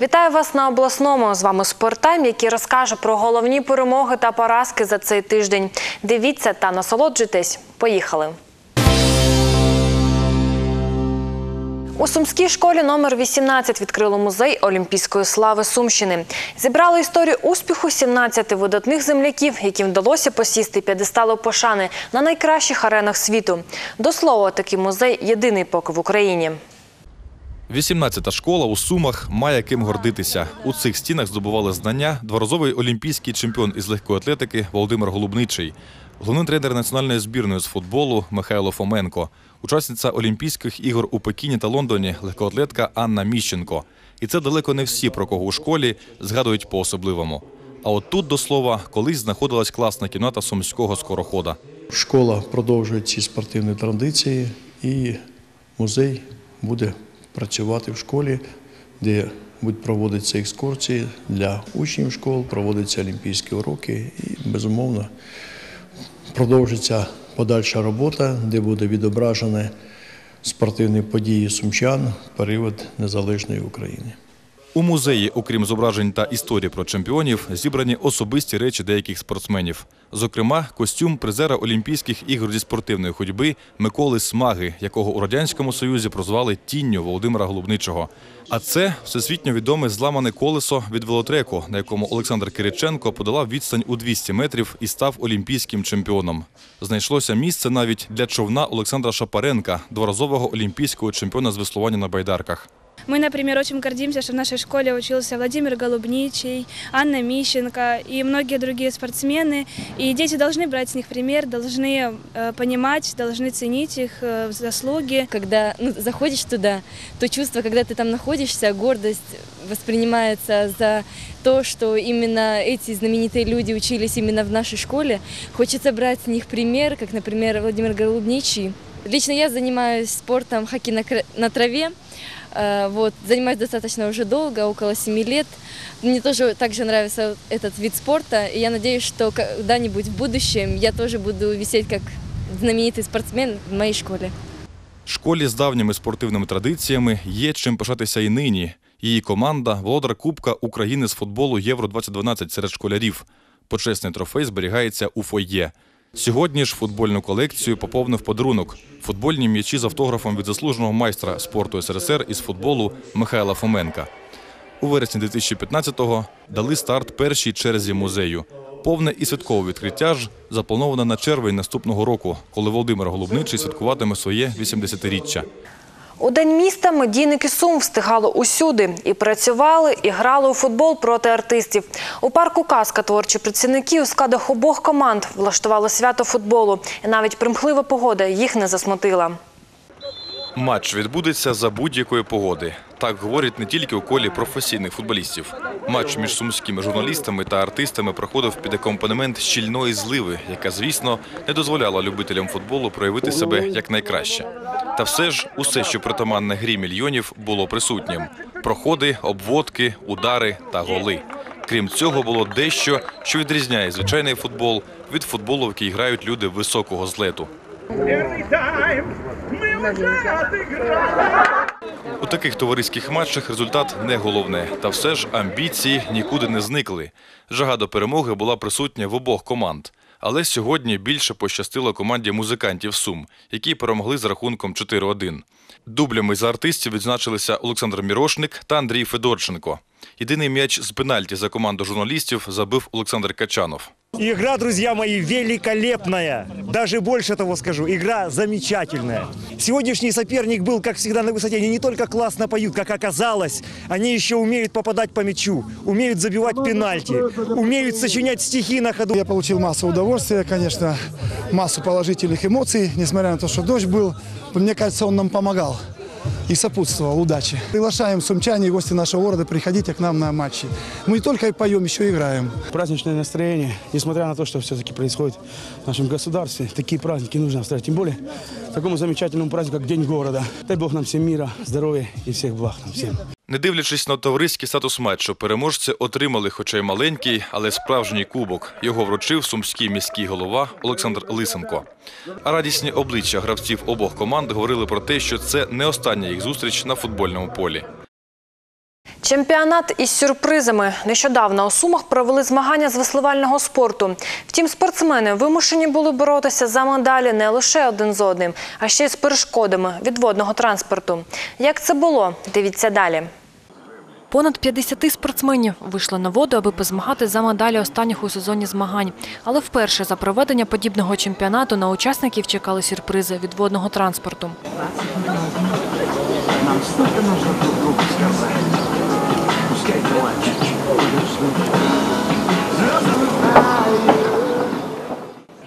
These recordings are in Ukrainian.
Вітаю вас на обласному. З вами Спорттайм, який розкаже про головні перемоги та поразки за цей тиждень. Дивіться та насолоджуйтесь. Поїхали. У Сумській школі номер 18 відкрили музей Олімпійської слави Сумщини. Зібрали історію успіху 17 видатних земляків, яким вдалося посісти п'єдестали пошани на найкращих аренах світу. До слова, такий музей єдиний поки в Україні. 18-та школа у Сумах має ким гордитися. У цих стінах здобували знання дворазовий олімпійський чемпіон із легкої атлетики Володимир Голубничий, головний тренер національної збірної з футболу Михайло Фоменко, учасниця Олімпійських ігор у Пекіні та Лондоні легкоатлетка Анна Міщенко. І це далеко не всі, про кого у школі згадують по-особливому. А от тут, до слова, колись знаходилась класна кімната сумського скорохода. Школа продовжує ці спортивні традиції, і музей буде працювати в школі, де будуть проводитися екскурсії для учнів школ, проводяться олімпійські уроки і, безумовно, продовжиться подальша робота, де буде відображені спортивні події сумчан в період незалежної України. У музеї, окрім зображень та історії про чемпіонів, зібрані особисті речі деяких спортсменів. Зокрема, костюм призера Олімпійських ігор зі спортивної ходьби Миколи Смаги, якого у радянському союзі прозвали тінню Володимира Голубничого. А це всесвітньо відоме зламане колесо від велотреку, на якому Олександр Кириченко подолав відстань у 200 метрів і став олімпійським чемпіоном. Знайшлося місце навіть для човна Олександра Шапаренка, дворазового олімпійського чемпіона з веслування на байдарках. Мы, например, очень гордимся, что в нашей школе учился Владимир Голубничий, Анна Мищенко и многие другие спортсмены. И дети должны брать с них пример, должны э, понимать, должны ценить их э, заслуги. Когда ну, заходишь туда, то чувство, когда ты там находишься, гордость воспринимается за то, что именно эти знаменитые люди учились именно в нашей школе. Хочется брать с них пример, как, например, Владимир Голубничий. Лично я занимаюсь спортом хоккей на, кра- на траве. Э, Вот, занимаюсь достаточно уже долго, около 7 лет. Мне тоже также нравится этот вид спорта, и я надеюсь, что когда-нибудь в будущем я тоже буду висеть как знаменитый спортсмен в моей школе. Школі з давніми спортивними традиціями є чим пишатися і нині. Її команда володар Кубка України з футболу Євро 2012 серед школярів. Почесний трофей зберігається у фойє. Сьогодні ж футбольну колекцію поповнив подарунок футбольні м'ячі з автографом від заслуженого майстра спорту СРСР із футболу Михайла Фоменка. У вересні 2015-го дали старт першій черзі музею. Повне і святкове відкриття ж заплановане на червень наступного року, коли Володимир Голубничий святкуватиме своє 80-річчя. У день міста медійники Сум встигали усюди і працювали, і грали у футбол проти артистів. У парку Казка творчі працівники у складах обох команд влаштували свято футболу, і навіть примхлива погода їх не засмутила. Матч відбудеться за будь-якої погоди. Так говорять не тільки у колі професійних футболістів. Матч між сумськими журналістами та артистами проходив під акомпанемент щільної зливи, яка, звісно, не дозволяла любителям футболу проявити себе якнайкраще. Та все ж, усе, що притаманне грі мільйонів, було присутнім: проходи, обводки, удари та голи. Крім цього, було дещо, що відрізняє звичайний футбол від футболу, в який грають люди високого злету. Первый тайм мы уже отыграли. У таких товариських матчах результат не головне, та все ж амбіції нікуди не зникли. Жага до перемоги була присутня в обох команд. Але сьогодні більше пощастило команді музикантів Сум, які перемогли з рахунком 4-1. Дублями за артистів відзначилися Олександр Мірошник та Андрій Федорченко. Єдиний м'яч з пенальті за команду журналістів забив Олександр Качанов. Игра, друзья мои, великолепная. Даже больше того скажу, игра замечательная. Сегодняшний соперник был, как всегда, на высоте. Они не только классно поют, как оказалось, они еще умеют попадать по мячу, умеют забивать пенальти, умеют сочинять стихи на ходу. Я получил массу удовольствия, конечно, массу положительных эмоций, несмотря на то, что дождь был. Мне кажется, он нам помогал и сопутствовал удачи. Приглашаем сумчане и гости нашего города, приходите к нам на матчи. Мы не только и поем, еще и играем. праздничное настроение, несмотря на то, что все-таки происходит в нашем государстве. Такие праздники нужно оставить, тем более такому замечательному празднику, как День города. Дай Бог нам всем мира, здоров'я і всіх благ нам всім. Не дивлячись на товариський статус матчу, переможці отримали, хоча й маленький, але справжній кубок. Його вручив сумський міський голова Олександр Лисенко. А радісні обличчя гравців обох команд говорили про те, що це не остання їх зустріч на футбольному полі. Чемпіонат із сюрпризами. Нещодавно у Сумах провели змагання з веслувального спорту. Втім, спортсмени вимушені були боротися за медалі не лише один з одним, а ще й з перешкодами від водного транспорту. Як це було? Дивіться далі. Понад 50 спортсменів вийшли на воду, аби позмагати за медалі останніх у сезоні змагань. Але вперше за проведення подібного чемпіонату на учасників чекали сюрпризи від водного транспорту.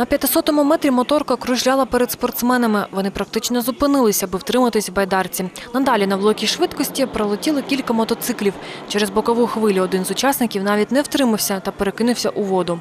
На 500-му метрі моторка кружляла перед спортсменами. Вони практично зупинилися, аби втриматись в байдарці. Надалі на великій швидкості пролетіли кілька мотоциклів. Через бокову хвилю один з учасників навіть не втримався та перекинувся у воду.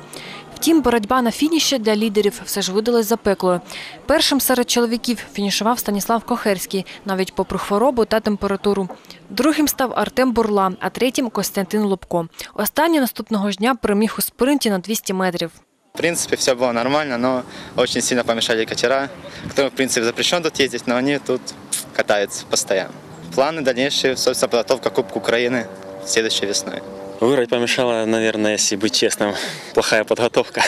Втім, боротьба на фініші для лідерів все ж видалась запеклою. Першим серед чоловіків фінішував Станіслав Кохерський, навіть попри хворобу та температуру. Другим став Артем Бурла, а третім – Костянтин Лобко. Останній наступного ж дня переміг у спринті на 200 метрів. В принципе, все было нормально, но очень сильно помешали катера, которым, в принципе, запрещено тут ездить, но они тут катаются постоянно. Планы дальнейшие, собственно, подготовка к Кубку Украины следующей весной. Выиграть помешала, наверное, если быть честным, плохая подготовка.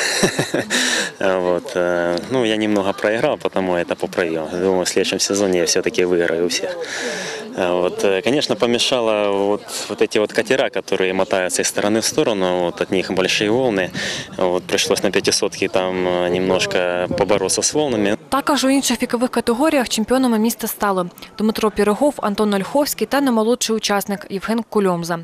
Вот. э, Ну, я немного проиграл, потому это поправил. Думаю, в следующем сезоне я все-таки выиграю у всех. А Вот. э, Конечно, помешало вот, вот эти вот катера, которые мотаются из стороны в сторону, вот от них большие волны. Вот. Пришлось на пятисотке там э, немножко побороться с волнами. Також у інших вікових категоріях чемпіонами міста стали Дмитро Пірогов, Антон Ольховський та наймолодший учасник Євген Кульомза.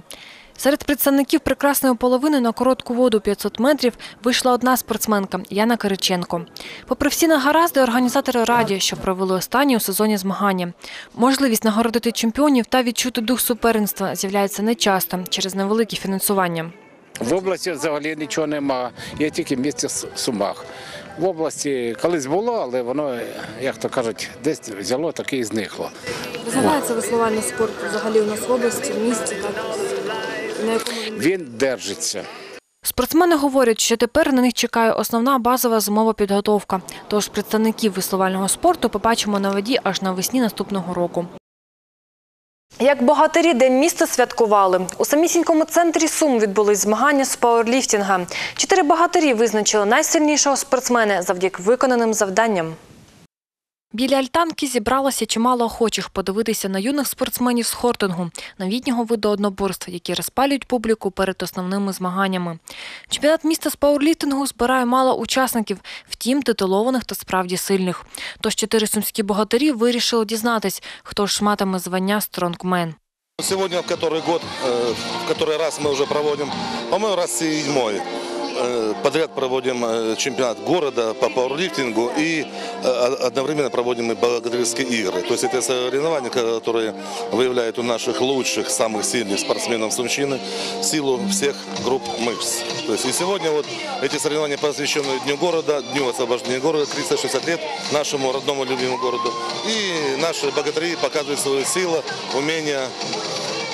Серед представників прекрасної половини на коротку воду 500 метрів вийшла одна спортсменка Яна Кириченко. Попри всі негаразди, організатори раді, що провели останні у сезоні змагання. Можливість нагородити чемпіонів та відчути дух суперництва з'являється нечасто через невелике фінансування. В області взагалі нічого нема, є тільки С- Сумах. В області колись було, але воно, як то кажуть, десь взяло, таке і зникло. Розвивається веслувальний спорт взагалі у нас в області, в місті, так на якому Він держиться. Спортсмени говорять, що тепер на них чекає основна базова зимова підготовка. Тож представників веслувального спорту побачимо на воді аж навесні наступного року. Як богатирі День міста святкували. У самісінькому центрі Сум відбулись змагання з пауерліфтинга. Чотири богатирі визначили найсильнішого спортсмена завдяки виконаним завданням. Біля альтанки зібралося чимало охочих подивитися на юних спортсменів з хортингу, новітнього виду одноборств, які розпалюють публіку перед основними змаганнями. Чемпіонат міста з пауерліфтингу збирає мало учасників, втім титулованих та справді сильних. Тож чотири сумські богатирі вирішили дізнатись, хто ж матиме звання стронгмен. Сегодня в который год, э, в который раз мы уже проводим, по-моему, раз седьмой э, Подряд проводим э, чемпионат города по пауэрлифтингу и э, одновременно проводим и богатырские игры. То есть это соревнования, которые выявляют у наших лучших, самых сильных спортсменов Сумчины силу всех групп мышц. То есть и сегодня вот эти соревнования посвящены Дню города, Дню освобождения города, 360 лет нашему родному любимому городу. И наши богатыри показывают свою силу, умение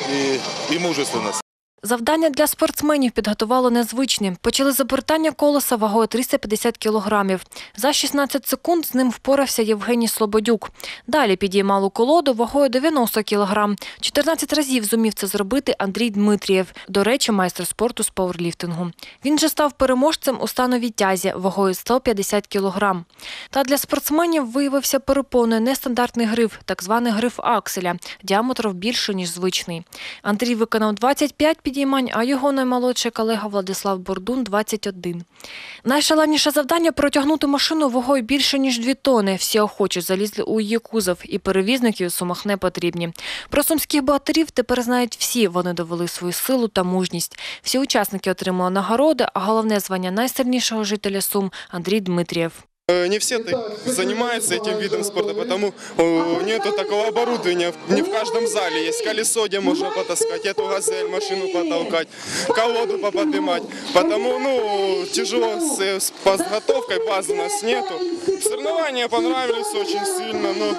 и, и мужественность. Завдання для спортсменів підготували незвичні. Почали з обертання колеса вагою 350 кілограмів. За 16 секунд з ним впорався Євгеній Слободюк. Далі підіймали колоду вагою 90 кілограм. 14 разів зумів це зробити Андрій Дмитрієв, до речі, майстер спорту з пауерліфтингу. Він же став переможцем у становій тязі вагою 150 кілограм. Та для спортсменів виявився перепоною нестандартний гриф, так званий гриф акселя, діаметром більше, ніж звичний. Андрій виконав 25 підіймань, а його наймолодший колега Владислав Бордун – 21. Найшаленіше завдання – протягнути машину вагою більше, ніж 2 тони. Всі охочі залізли у її кузов, і перевізників у Сумах не потрібні. Про сумських богатирів тепер знають всі. Вони довели свою силу та мужність. Всі учасники отримали нагороди, а головне звання найсильнішого жителя Сум – Андрій Дмитрієв. Не все так занимаются этим видом спорта, потому э, нету такого оборудования. Не в каждом зале есть колесо, где можно потаскать, эту газель, машину потолкать, колоду поподнимать. Потому ну, тяжело с, с подготовкой, базы у нас нету. Соревнования понравились очень сильно, но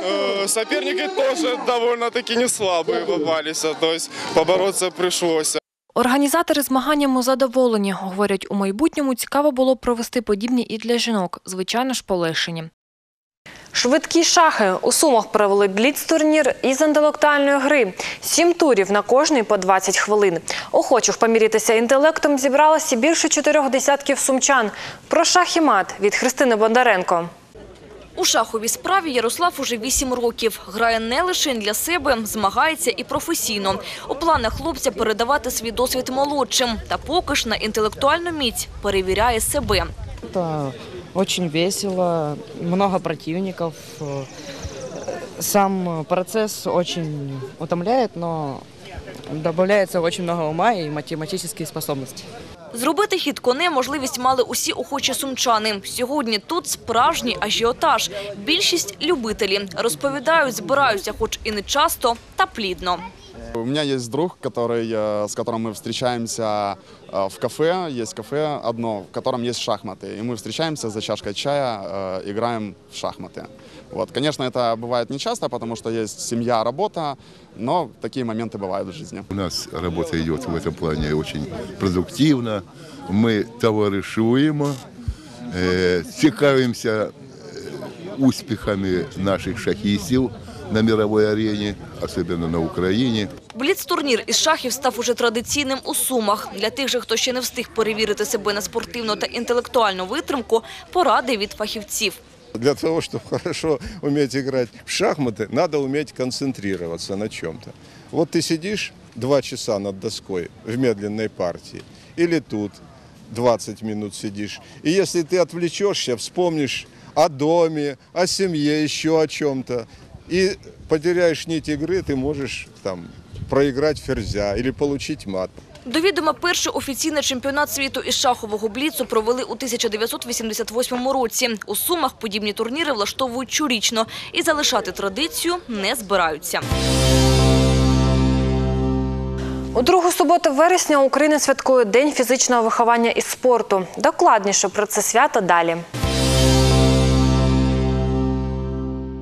э, соперники тоже довольно-таки не слабые попались, а, то есть побороться пришлось. Організатори змаганнями задоволені. Говорять, у майбутньому цікаво було провести подібні і для жінок, звичайно ж полегшені. Швидкі шахи у Сумах провели бліц-турнір із інтелектуальної гри. Сім турів на кожний по 20 хвилин. Охочих помірятися інтелектом зібралося більше чотирьох десятків сумчан. Про шах і мат від Христини Бондаренко. У шаховій справі Ярослав уже 8 років. Грає не лише для себе, змагається і професійно. У планах хлопця передавати свій досвід молодшим. Та поки ж на інтелектуальну міць перевіряє себе. Это очень весело, много противников. Э, Сам процесс очень утомляет, но добавляется очень много ума и математические способности. Зробити хід коне можливість мали усі охочі сумчани. Сьогодні тут справжній ажіотаж. Більшість – любителі. Розповідають, збираються, хоч і не часто, та плідно. У меня есть друг, который, э, с которым мы встречаемся э, в кафе. Есть кафе одно, в котором есть шахматы. И мы встречаемся за чашкой чая, э, играем в шахматы. Вот, конечно, это бывает нечасто, потому что есть семья, работа, но такие моменты бывают в жизни. У нас работа идет в этом плане очень продуктивно. Мы товаришуємо, е, цікавимося е, успіхами наших шахістів на мировой арені, особенно на Україні. Бліц-турнір із шахів став уже традиційним у Сумах. Для тих же, хто ще не встиг перевірити себе на спортивну та інтелектуальну витримку, поради від фахівців. Для того, чтобы хорошо уметь играть в шахматы, надо уметь концентрироваться на чем-то. Вот ты сидишь два часа над доской в медленной партии, или тут 20 минут сидишь. И если ты отвлечешься, вспомнишь о доме, о семье, еще о чем-то, и потеряешь нить игры, ты можешь там проиграть ферзя или получить мат. До відома перший офіційний чемпіонат світу із шахового бліцу провели у 1988 році. У Сумах подібні турніри влаштовують щорічно і залишати традицію не збираються. У другу суботу вересня Україна святкує День фізичного виховання і спорту. Докладніше про це свято далі.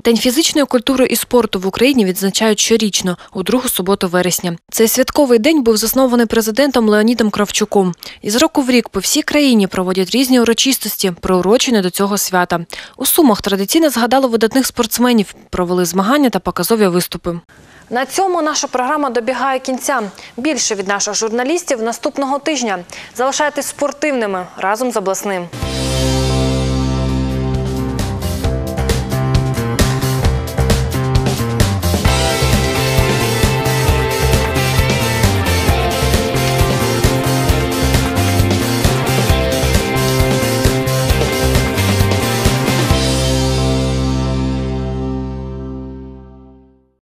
День фізичної культури і спорту в Україні відзначають щорічно у другу суботу вересня. Цей святковий день був заснований президентом Леонідом Кравчуком. Із року в рік по всій країні проводять різні урочистості, приурочені до цього свята. У Сумах традиційно згадали видатних спортсменів, провели змагання та показові виступи. На цьому наша програма добігає кінця. Більше від наших журналістів наступного тижня. Залишайтесь спортивними разом з обласним.